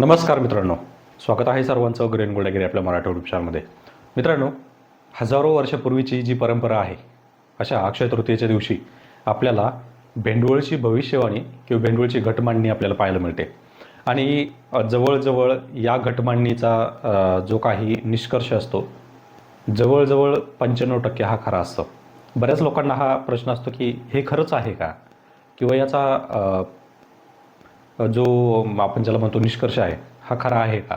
नमस्कार मित्रांनो. स्वागत आहे सर्वांचं ग्रेन गोल्डागिरी आपल्या मराठी उपचारमध्ये मित्रांनो हजारो वर्षापूर्वीची जी परंपरा आहे अशा अक्षय तृतीयेच्या दिवशी आपल्याला भेंडवळची भविष्यवाणी किंवा भेंडवळची घटमांडणी आपल्याला पाहायला मिळते. आणि जवळजवळ या घटमांडणीचा जो काही निष्कर्ष असतो जवळजवळ पंच्याण्णव टक्के हा खरा असतो. बऱ्याच लोकांना हा प्रश्न असतो की हे खरंच आहे का? किंवा याचा जो आपण ज्याला म्हणतो निष्कर्ष आहे हा खरा आहे का?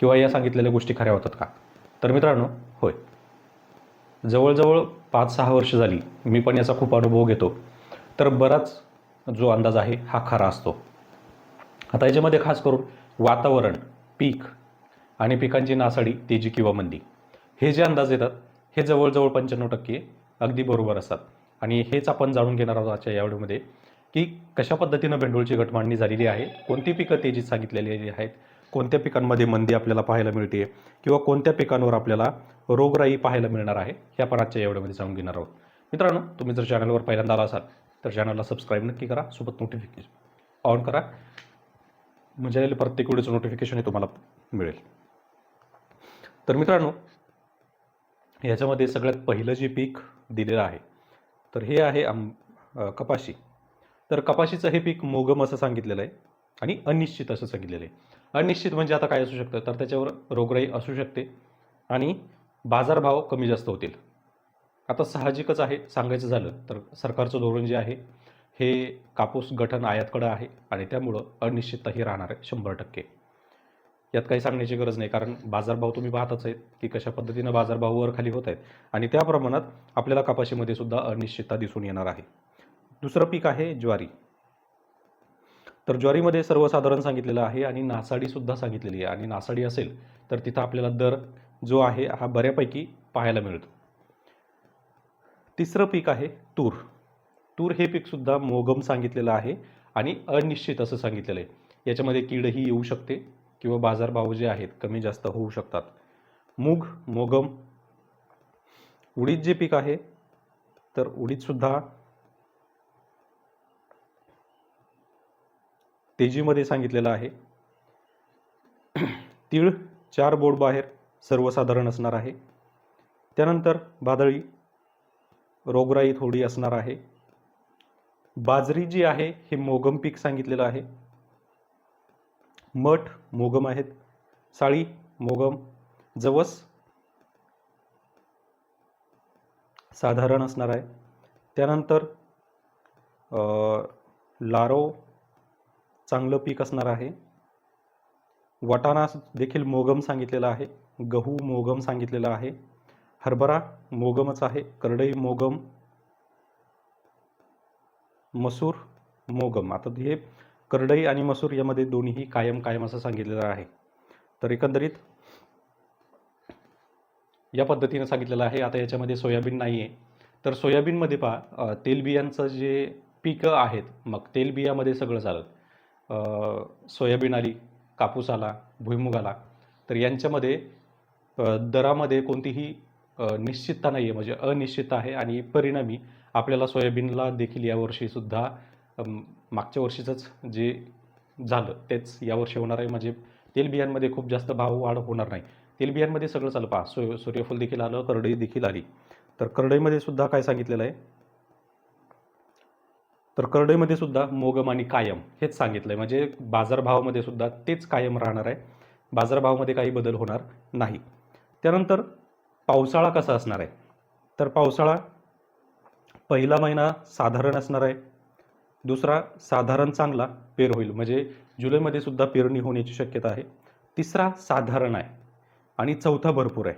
किंवा या सांगितलेल्या गोष्टी खऱ्या होतात का? तर मित्रांनो होय. जवळजवळ पाच सहा वर्ष झाली मी पण याचा खूप अनुभव घेतो. तर बराच जो अंदाज आहे हा खरा असतो. आता याच्यामध्ये खास करून वातावरण पीक आणि पिकांची नासाडी तेजी किंवा मंदी हे जे अंदाज येतात हे जवळजवळ पंच्याण्णव टक्के अगदी बरोबर असतात. आणि हेच आपण जाणून घेणार आहोत आजच्या या व्हिडिओमध्ये. की कशा पद्धतीनं भेंडोळची घटमांडणी झालेली आहे? कोणती पिकं तेजीत सांगितलेली आहेत? कोणत्या पिकांमध्ये मंदी आपल्याला पाहायला मिळते किंवा कोणत्या पिकांवर आपल्याला रोगराई पाहायला मिळणार आहे? हे आपण आजच्या एवढ्यामध्ये जाणून घेणार आहोत. मित्रांनो तुम्ही जर चॅनलवर पहिल्यांदा आला असाल तर चॅनलला सबस्क्राईब नक्की करा सोबत नोटिफिकेशन ऑन करा. म्हणजे आलेलं प्रत्येक व्हिडिओचं नोटिफिकेशन हे तुम्हाला मिळेल. तर मित्रांनो ह्याच्यामध्ये सगळ्यात पहिलं जे पीक दिलेलं आहे तर हे आहे आम कपाशी. तर कपाशीचं हे पीक मोगम असं सांगितलेलं आहे आणि अनिश्चित असं सांगितलेलं आहे. अनिश्चित म्हणजे आता काय असू शकतं? तर त्याच्यावर रोगराई असू शकते आणि बाजारभाव कमी जास्त होतील. आता साहजिकच आहे सांगायचं झालं तर सरकारचं धोरण जे आहे हे कापूस गठन आयातकडं आहे आणि त्यामुळं अनिश्चितता ही राहणार आहे शंभर टक्के. यात काही सांगण्याची गरज नाही कारण बाजारभाव तुम्ही पाहतच आहेत की कशा पद्धतीनं बाजारभाव वर खाली होत आहेत आणि त्या प्रमाणात आपल्याला कपाशीमध्ये सुद्धा अनिश्चितता दिसून येणार आहे. दुसरं पीक आहे ज्वारी. तर ज्वारीमध्ये सर्वसाधारण सांगितलेलं आहे आणि नासाडीसुद्धा सांगितलेली आहे. आणि नासाडी असेल तर तिथं आपल्याला दर जो आहे हा बऱ्यापैकी पाहायला मिळतो. तिसरं पीक आहे तूर. तूर हे पीकसुद्धा मोगम सांगितलेलं आहे आणि अनिश्चित असं सांगितलेलं आहे. याच्यामध्ये कीडही येऊ शकते किंवा बाजारभाव जे आहेत कमी जास्त होऊ शकतात. मूग मोगम उडीद जे पीक आहे तर उडीदसुद्धा तेजीमध्ये सांगितलेलं आहे. तीळ चार बोर्ड बाहेर सर्वसाधारण असणार आहे. त्यानंतर बादळी रोगराई थोडी असणार आहे. बाजरी जी आहे हे मोगम पीक सांगितलेलं आहे. मठ मोगम आहेत. साळी मोगम जवस साधारण असणार आहे. त्यानंतर लारो चांगलं पीक असणार आहे. वाटाणा देखील मोगम सांगितलेला आहे. गहू मोगम सांगितलेला आहे. हरभरा मोगमच आहे. करडई मोगम मसूर मोगम. आता हे करडई आणि मसूर यामध्ये दोन्हीही कायम कायम असं सांगितलेलं आहे. तर एकंदरीत या पद्धतीनं सांगितलेलं आहे. आता याच्यामध्ये सोयाबीन नाही आहे तर सोयाबीनमध्ये पहा तेलबियांचं जे पिकं आहेत मग तेलबियामध्ये सगळं झालं सोयाबीन आली कापूस आला भुईमुग आला तर यांच्यामध्ये दरामध्ये कोणतीही निश्चितता नाही आहे म्हणजे अनिश्चितता आहे आणि परिणामी आपल्याला सोयाबीनला देखील यावर्षीसुद्धा मागच्या वर्षीचंच जे झालं तेच यावर्षी होणार आहे. म्हणजे तेलबियांमध्ये खूप जास्त भाव वाढ होणार नाही. तेलबियांमध्ये सगळं चालू पहा. सूर्यफूल देखील आलं करडई देखील आली. तर करडईमध्ये सुद्धा काय सांगितलेलं आहे? तर करडईमध्ये सुद्धा मोगम आणि कायम हेच सांगितलं आहे म्हणजे बाजारभावामध्ये सुद्धा तेच कायम राहणार आहे. बाजारभावामध्ये काही बदल होणार नाही. त्यानंतर पावसाळा कसा असणार आहे? तर पावसाळा पहिला महिना साधारण असणार आहे. दुसरा साधारण चांगला पेर होईल. म्हणजे जुलैमध्ये सुद्धा पेरणी होण्याची शक्यता आहे. तिसरा साधारण आहे. आणि चौथा भरपूर आहे.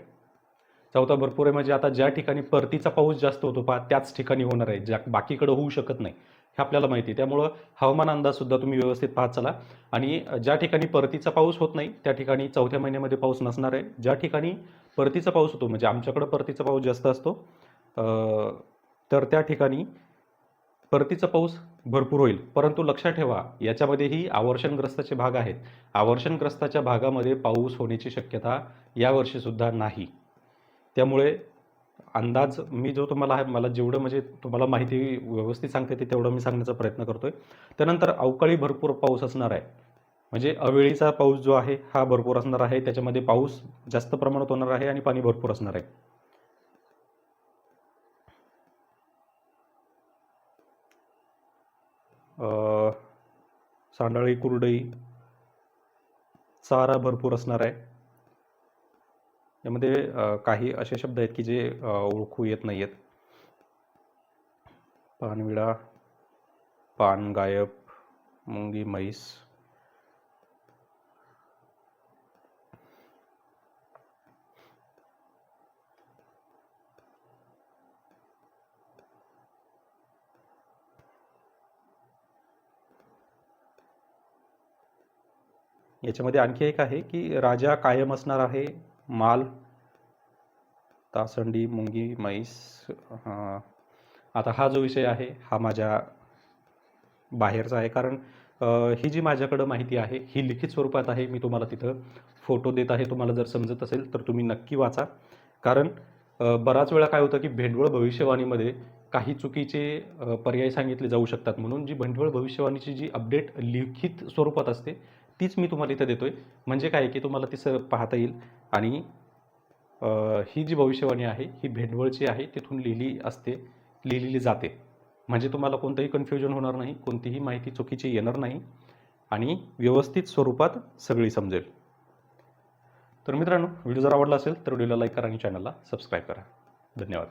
चौथा भरपूर आहे म्हणजे आता ज्या ठिकाणी परतीचा पाऊस जास्त होतो पहा त्याच ठिकाणी होणार आहे. ज्या बाकीकडे होऊ शकत नाही. हे आपल्याला माहिती आहे. त्यामुळं हवामान अंदाजसुद्धा तुम्ही व्यवस्थित पाहत चला. आणि ज्या ठिकाणी परतीचा पाऊस होत नाही त्या ठिकाणी चौथ्या महिन्यामध्ये पाऊस नसणार आहे. ज्या ठिकाणी परतीचा पाऊस होतो म्हणजे आमच्याकडं परतीचा पाऊस जास्त असतो तर त्या ठिकाणी परतीचा पाऊस भरपूर होईल. परंतु लक्षात ठेवा याच्यामध्येही आवर्षणग्रस्ताचे भाग आहेत. आवर्षणग्रस्ताच्या भागामध्ये पाऊस होण्याची शक्यता यावर्षीसुद्धा नाही. त्यामुळे अंदाज मी जो तुम्हाला आहे मला जेवढं म्हणजे तुम्हाला माहिती व्यवस्थित सांगते ते तेवढं मी सांगण्याचा प्रयत्न करतोय. त्यानंतर अवकाळी भरपूर पाऊस असणार आहे. म्हणजे अवेळीचा पाऊस जो आहे हा भरपूर असणार आहे. त्याच्यामध्ये पाऊस जास्त प्रमाणात होणार आहे आणि पाणी भरपूर असणार आहे. सांडाळी कुरडई चारा भरपूर असणार आहे. यामध्ये काही असे शब्द आहेत की जे ओळखू येत नाही आहेत पानविडा पान गायब मुंगी म्हैस. याच्यामध्ये आणखी एक आहे की राजा कायम असणार आहे माल तासंडी मुंगी म्हैस आता हा जो विषय आहे हा माझ्या बाहेरचा आहे. कारण ही जी माझ्याकडं माहिती आहे ही लिखित स्वरूपात आहे मी तुम्हाला तिथं फोटो देत आहे तुम्हाला जर समजत असेल तर तुम्ही नक्की वाचा. कारण बराच वेळा काय होतं की भेंडवळ भविष्यवाणीमध्ये काही चुकीचे पर्याय सांगितले जाऊ शकतात. म्हणून जी भेंडवळ भविष्यवाणीची जी अपडेट लिखित स्वरूपात असते तीच मी तुम्हाला इथं देतोय. म्हणजे काय की तुम्हाला ती सर पाहता येईल. आणि ही जी भविष्यवाणी आहे ही भेंडवळची आहे तिथून लिहिली असते लिहिलेली जाते. म्हणजे तुम्हाला कोणतंही कन्फ्युजन होणार नाही कोणतीही माहिती चुकीची येणार नाही आणि व्यवस्थित स्वरूपात सगळी समजेल. तर मित्रांनो व्हिडिओ जर आवडला असेल तर व्हिडिओला लाईक करा आणि चॅनलला सबस्क्राईब करा. धन्यवाद.